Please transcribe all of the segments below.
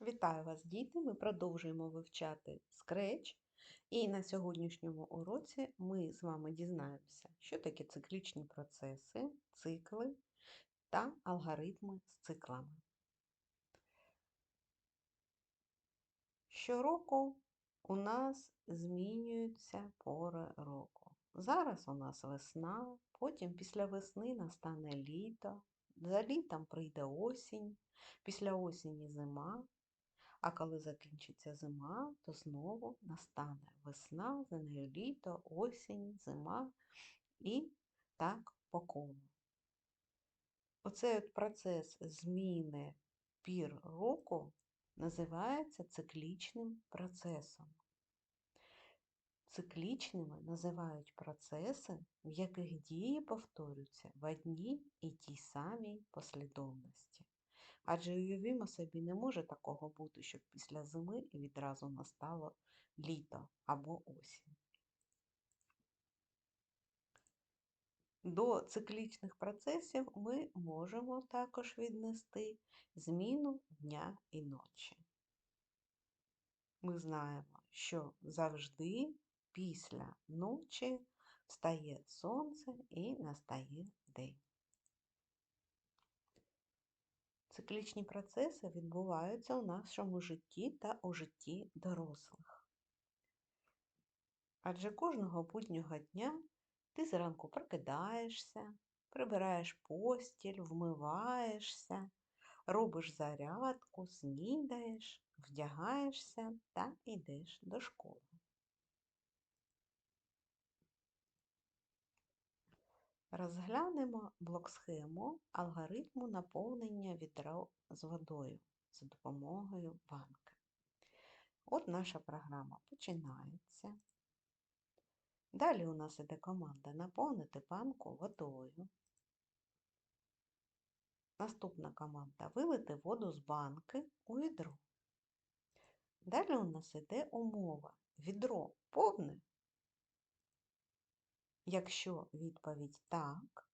Вітаю вас, діти! Ми продовжуємо вивчати Scratch. І на сьогоднішньому уроці ми з вами дізнаємося, що таке циклічні процеси, цикли та алгоритми з циклами. Щороку у нас змінюються пори року. Зараз у нас весна, потім після весни настане літо, за літом прийде осінь, після осені зима. А коли закінчиться зима, то знову настане весна, за нею літо, осінь, зима і так по колу. Оцей от процес зміни пір року називається циклічним процесом. Циклічними називають процеси, в яких дії повторюються в одній і тій самій послідовності. Адже уявімо собі, не може такого бути, щоб після зими і відразу настало літо або осінь. До циклічних процесів ми можемо також віднести зміну дня і ночі. Ми знаємо, що завжди після ночі встає сонце і настає день. Циклічні процеси відбуваються у нашому житті та у житті дорослих. Адже кожного буднього дня ти зранку прокидаєшся, прибираєш постіль, вмиваєшся, робиш зарядку, снідаєш, вдягаєшся та йдеш до школи. Розглянемо блок-схему алгоритму наповнення відра з водою за допомогою банки. От наша програма починається. Далі у нас іде команда наповнити банку водою. Наступна команда вилити воду з банки у відро. Далі у нас іде умова. Відро повне Якщо відповідь так,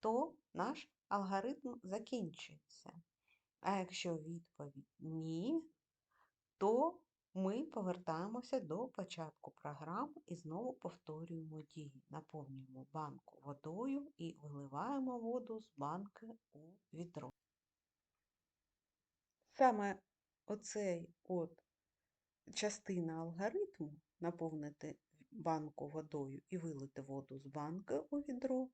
то наш алгоритм закінчується. А якщо відповідь ні, то ми повертаємося до початку програм і знову повторюємо дії. Наповнюємо банку водою і виливаємо воду з банки у відро. Саме оцей от частина алгоритму наповнити банку водою і вилити воду з банки у відро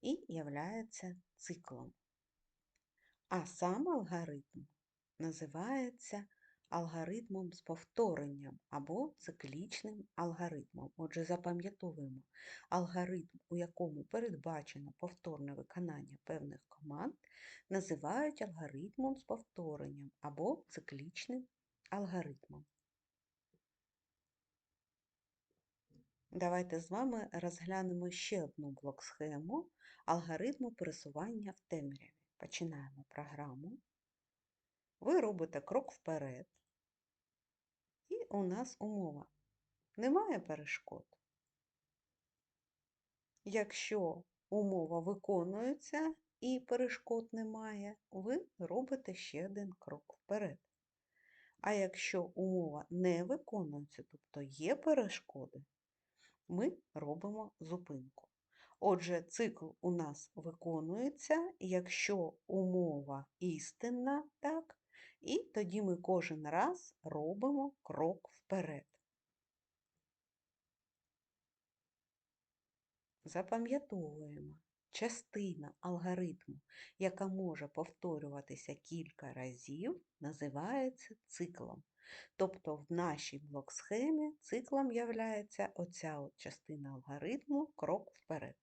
і являється циклом. А сам алгоритм називається алгоритмом з повторенням або циклічним алгоритмом. Отже, запам'ятовуємо алгоритм, у якому передбачено повторне виконання певних команд, називають алгоритмом з повторенням або циклічним алгоритмом. Давайте з вами розглянемо ще одну блок-схему алгоритму пересування в темряві. Починаємо програму. Ви робите крок вперед. І у нас умова. Немає перешкод. Якщо умова виконується і перешкод немає, ви робите ще один крок вперед. А якщо умова не виконується, тобто є перешкоди, ми робимо зупинку. Отже, цикл у нас виконується, якщо умова істинна, так, і тоді ми кожен раз робимо крок вперед. Запам'ятовуємо, частина алгоритму, яка може повторюватися кілька разів, називається циклом. Тобто в нашій блок-схемі циклом являється оця от частина алгоритму крок вперед.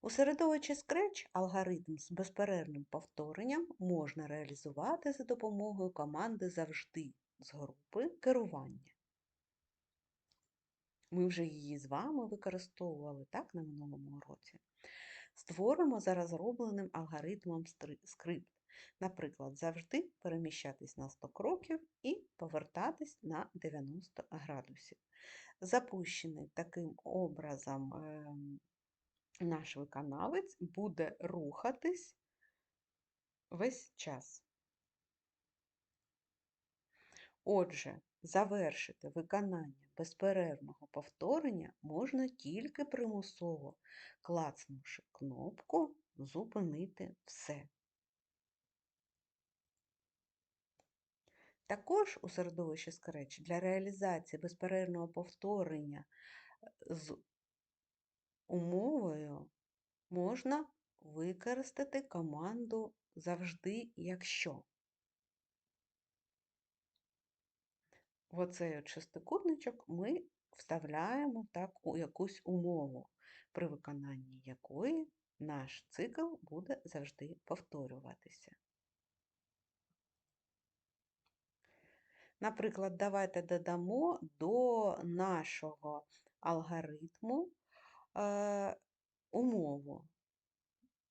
У середовищі Scratch алгоритм з безперервним повторенням можна реалізувати за допомогою команди завжди з групи керування. Ми вже її з вами використовували так на минулому уроці. Створимо за розробленим алгоритмом скрипт. Наприклад, завжди переміщатись на 100 кроків і повертатись на 90 градусів. Запущений таким образом ем, наш виконавець буде рухатись весь час. Отже, завершити виконання безперервного повторення можна тільки примусово, клацнувши кнопку Зупинити все. Також у середовищі Scratch для реалізації безперервного повторення з умовою можна використати команду завжди, якщо. В оцей шестикутничок ми вставляємо так у якусь умову, при виконанні якої наш цикл буде завжди повторюватися. Наприклад, давайте додамо до нашого алгоритму е, умову.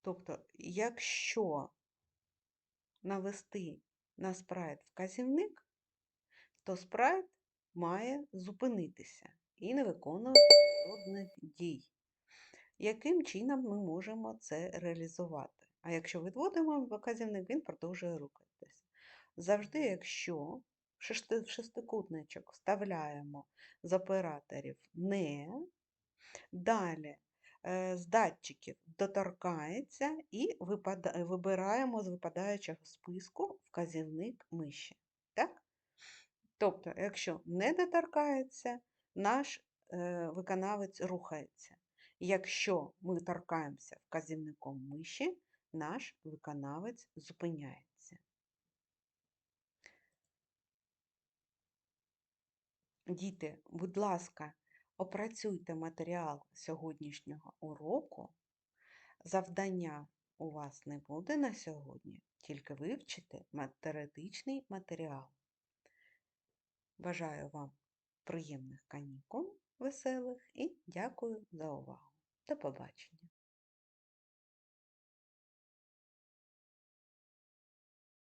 Тобто, якщо навести на спрайт вказівник, то спрайт має зупинитися і не виконувати жодних дій. Яким чином ми можемо це реалізувати? А якщо відводимо вказівник, він продовжує рухатися. Завжди, якщо в шестикутничок вставляємо з операторів не, далі е, з датчиків доторкається і вибираємо з випадаючого списку вказівник миші. Так? Тобто, якщо не доторкається, наш е, виконавець рухається. Якщо ми торкаємося вказівником миші, наш виконавець зупиняється. Діти, будь ласка, опрацюйте матеріал сьогоднішнього уроку. Завдання у вас не буде на сьогодні, тільки вивчите теоретичний матеріал. Бажаю вам приємних канікул, веселих і дякую за увагу. До побачення!